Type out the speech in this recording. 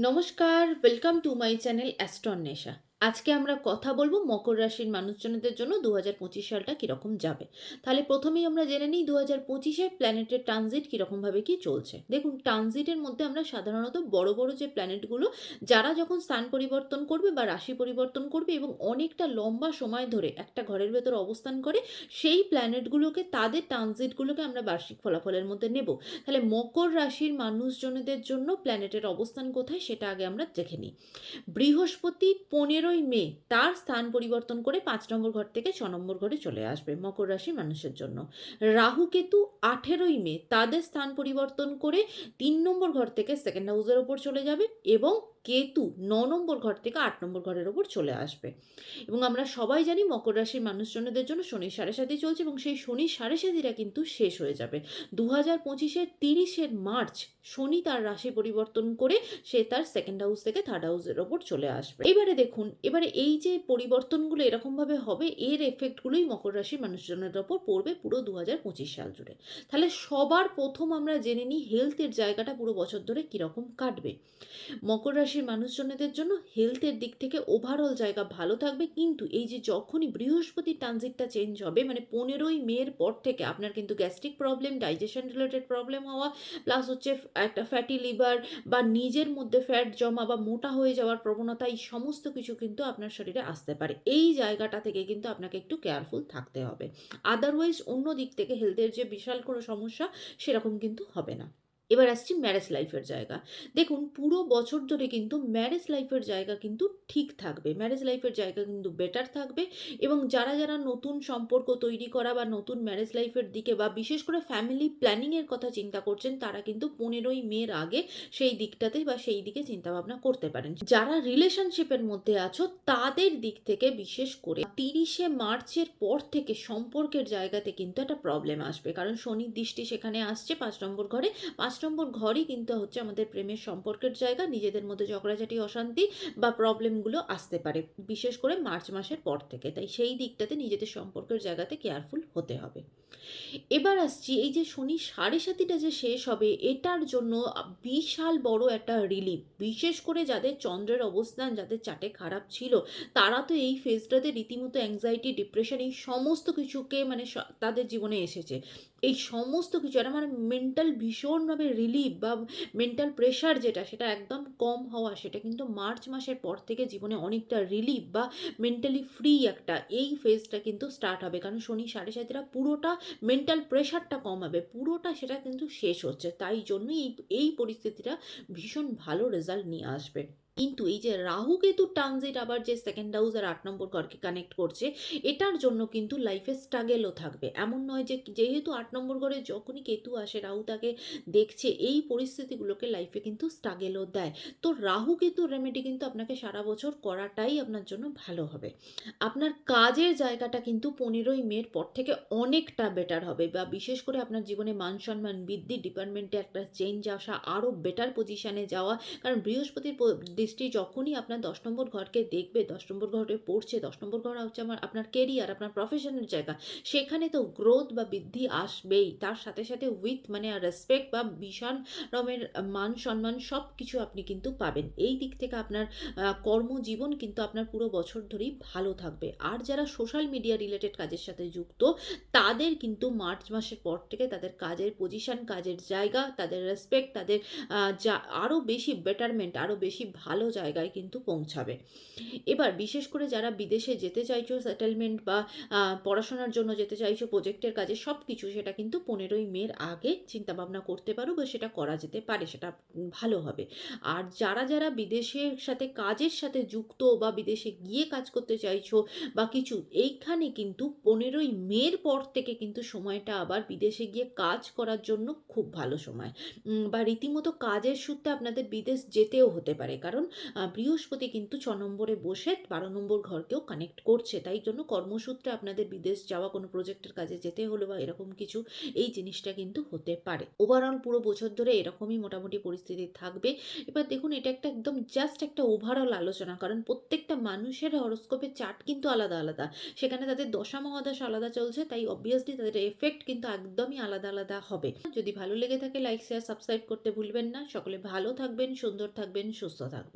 নমস্কার welcome to my channel অ্যাস্ট্রনেশা আজকে আমরা কথা বলব মকর রাশির মানুষজনদের জন্য দু হাজার পঁচিশ সালটা কীরকম যাবে। তাহলে প্রথমেই আমরা জেনে নিই দু হাজার পঁচিশে প্ল্যানেটের ট্রানজিট কীরকমভাবে কি চলছে। দেখুন ট্রানজিটের মধ্যে আমরা সাধারণত বড় বড় যে প্ল্যানেটগুলো যারা যখন স্থান পরিবর্তন করবে বা রাশি পরিবর্তন করবে এবং অনেকটা লম্বা সময় ধরে একটা ঘরের ভেতর অবস্থান করে, সেই প্ল্যানেটগুলোকে তাদের ট্রানজিটগুলোকে আমরা বার্ষিক ফলাফলের মধ্যে নেব। তাহলে মকর রাশির মানুষজনদের জন্য প্ল্যানেটের অবস্থান কোথায় সেটা আগে আমরা দেখে নিই। বৃহস্পতি পনেরোই মে তার স্থান পরিবর্তন করে পাঁচ নম্বর ঘর থেকে ছ নম্বর ঘরে চলে আসবে মকর রাশি মানুষের জন্য। রাহু কেতু আঠেরোই মে তাদের স্থান পরিবর্তন করে তিন নম্বর ঘর থেকে সেকেন্ড হাউসের ওপর চলে যাবে এবং কেতু ন নম্বর ঘর থেকে আট নম্বর ঘরের ওপর চলে আসবে। এবং আমরা সবাই জানি মকর রাশির মানুষজনদের জন্য শনি সাড়ে সাথে চলছে এবং সেই শনি সাড়ে সাতিরা কিন্তু শেষ হয়ে যাবে। দু হাজার পঁচিশের তিরিশের মার্চ শনি তার রাশি পরিবর্তন করে সে তার সেকেন্ড হাউস থেকে থার্ড হাউসের ওপর চলে আসবে। এবারে দেখুন, এবারে এই যে পরিবর্তনগুলো এরকমভাবে হবে, এর এফেক্টগুলোই মকর রাশির মানুষজনের ওপর পড়বে পুরো দু হাজার পঁচিশ সাল জুড়ে। তাহলে সবার প্রথম আমরা জেনে নিই হেলথের জায়গাটা পুরো বছর ধরে কীরকম কাটবে। মকর রাশির মানুষজনদের জন্য হেলথের দিক থেকে ওভারঅল জায়গা ভালো থাকবে। কিন্তু এই যে যখনই বৃহস্পতি ট্রানজিটটা চেঞ্জ হবে মানে পনেরোই মের পর থেকে আপনার কিন্তু gastric problem digestion related problem হওয়া প্লাস হচ্ছে একটা ফ্যাটি লিভার বা নিজের মধ্যে ফ্যাট জমা বা মোটা হয়ে যাওয়ার প্রবণতা, এই সমস্ত কিছু কিন্তু আপনার শরীরে আসতে পারে। এই জায়গাটা থেকে কিন্তু আপনাকে একটু কেয়ারফুল থাকতে হবে। আদারওয়াইজ অন্য দিক থেকে হেলথের যে বিশাল কোনো সমস্যা, সেরকম কিন্তু হবে না। এবার আসছি ম্যারেজ লাইফের জায়গা। দেখুন, পুরো বছর ধরে কিন্তু ম্যারেজ লাইফের জায়গা কিন্তু ঠিক থাকবে। ম্যারেজ লাইফের জায়গা কিন্তু বেটার থাকবে এবং যারা যারা নতুন সম্পর্ক তৈরি করা বা নতুন ম্যারেজ লাইফের দিকে বা বিশেষ করে ফ্যামিলি প্ল্যানিংয়ের কথা চিন্তা করছেন, তারা কিন্তু পনেরোই মের আগে সেই দিকটাতে বা সেই দিকে চিন্তাভাবনা করতে পারেন। যারা রিলেশনশিপের মধ্যে আছো, তাদের দিক থেকে বিশেষ করে তিরিশে মার্চের পর থেকে সম্পর্কের জায়গাতে কিন্তু একটা প্রবলেম আসবে। কারণ শনির দৃষ্টি সেখানে আসছে, পাঁচ নম্বর ঘরে পাঁচ নম্বর ঘরই কিন্তু হচ্ছে আমাদের প্রেমের সম্পর্কের জায়গা, নিজেদের মধ্যে ঝগড়াঝাটি, অশান্তি বা প্রবলেমগুলো আসতে পারে, বিশেষ করে মার্চ মাসের পর থেকে। তাই সেই দিকটাতে নিজেদের সম্পর্কের জায়গাতে কেয়ারফুল হতে হবে। এবার আসছি এই যে শনি সাড়ে সাতিটা যে শেষ হবে, এটার জন্য বিশাল বড় একটা রিলিফ বিশেষ করে যাদের চন্দ্রের অবস্থান যাদের চাটে খারাপ ছিল, তারা তো এই ফেজটাতে রীতিমতো অ্যাংজাইটি ডিপ্রেশন এই সমস্ত কিছুকে মানে তাদের জীবনে এসেছে। এই সমস্ত কিছু একটা মানে মেন্টাল ভীষণভাবে রিলিফ বা মেন্টাল প্রেশার যেটা, সেটা একদম কম হওয়া, সেটা কিন্তু মার্চ মাসের পর থেকে জীবনে অনেকটা রিলিফ বা মেন্টালি ফ্রি একটা এই ফেজটা কিন্তু স্টার্ট হবে। কারণ শনি সাড়ে সাতিরা পুরোটা মেন্টাল প্রেশারটা কম হবে পুরোটা সেটা কিন্তু শেষ হচ্ছে। তাই জন্যই এই এই পরিস্থিতিটা ভীষণ ভালো রেজাল্ট নিয়ে আসবে। কিন্তু এই যে রাহু কেতু ট্রানজিট আবার যে সেকেন্ড হাউস আর আট নম্বর ঘরকে কানেক্ট করছে, এটার জন্য কিন্তু লাইফে স্ট্রাগেলও থাকবে। এমন নয় যে যেহেতু আট নম্বর ঘরে যখনই কেতু আসে, রাহু তাকে দেখছে, এই পরিস্থিতিগুলোকে লাইফে কিন্তু স্ট্রাগেলও দেয়। তো রাহু কেতু রেমেডি কিন্তু আপনাকে সারা বছর করাটাই আপনার জন্য ভালো হবে। আপনার কাজের জায়গাটা কিন্তু পনেরোই মের পর থেকে অনেকটা বেটার হবে বা বিশেষ করে আপনার জীবনে মান সম্মান বৃদ্ধি ডিপার্টমেন্টে একটা চেঞ্জ আসা আরও বেটার পজিশানে যাওয়া, কারণ বৃহস্পতির দৃষ্টি যখনই আপনার দশ নম্বর ঘরকে দেখবে, দশ নম্বর ঘরে পড়ছে, দশ নম্বর ঘর হচ্ছে আমার, আপনার কেরিয়ার আপনার প্রফেশনের জায়গা, সেখানে তো গ্রোথ বা বৃদ্ধি আসবেই। তার সাথে সাথে উইথ মানে রেসপেক্ট বা ভীষণ রমের মান, সম্মান সব কিছু আপনি কিন্তু পাবেন। এই দিক থেকে আপনার কর্মজীবন কিন্তু আপনার পুরো বছর ধরেই ভালো থাকবে। আর যারা সোশ্যাল মিডিয়া রিলেটেড কাজের সাথে যুক্ত, তাদের কিন্তু মার্চ মাসের পর থেকে তাদের কাজের পজিশন কাজের জায়গা, তাদের রেসপেক্ট তাদের যা আরও বেশি বেটারমেন্ট আরও বেশি ভালো জায়গায় কিন্তু পৌঁছাবে। এবার বিশেষ করে যারা বিদেশে যেতে চাইছো সেটেলমেন্ট বা পড়াশোনার জন্য যেতে চাইছো প্রজেক্টের কাজে সব কিছু সেটা কিন্তু পনেরোই মের আগে চিন্তাভাবনা করতে পারো বা সেটা করা যেতে পারে, সেটা ভালো হবে। আর যারা যারা বিদেশের সাথে, কাজের সাথে যুক্ত বা বিদেশে গিয়ে কাজ করতে চাইছো বা কিছু, এইখানে কিন্তু পনেরোই মের পর থেকে কিন্তু সময়টা আবার বিদেশে গিয়ে কাজ করার জন্য খুব ভালো সময়। বা রীতিমতো কাজের সূত্রে আপনাদের বিদেশ যেতেও হতে পারে। কারণ কারণ বৃহস্পতি কিন্তু ছ নম্বরে বসে ১২ নম্বর ঘরকেও কানেক্ট করছে। তাই জন্য কর্মসূত্রে আপনাদের বিদেশ যাওয়া কোনো প্রজেক্টের কাজে যেতে হলো বা এরকম কিছু এই জিনিসটা কিন্তু হতে পারে। ওভারঅল পুরো বছর ধরে এরকমই মোটামুটি পরিস্থিতি থাকবে। এবার দেখুন এটা একটা একদম জাস্ট একটা ওভারঅল আলোচনা। কারণ প্রত্যেকটা মানুষের হরস্কোপের চার্ট কিন্তু আলাদা, আলাদা। সেখানে তাদের দশা মহাদশা আলাদা চলছে। তাই অবভিয়াসলি তাদের এফেক্ট কিন্তু একদমই আলাদা, আলাদা হবে। যদি ভালো লেগে থাকে লাইক, শেয়ার, সাবস্ক্রাইব করতে ভুলবেন না। সকলে ভালো থাকবেন, সুন্দর থাকবেন, সুস্থ থাকবেন।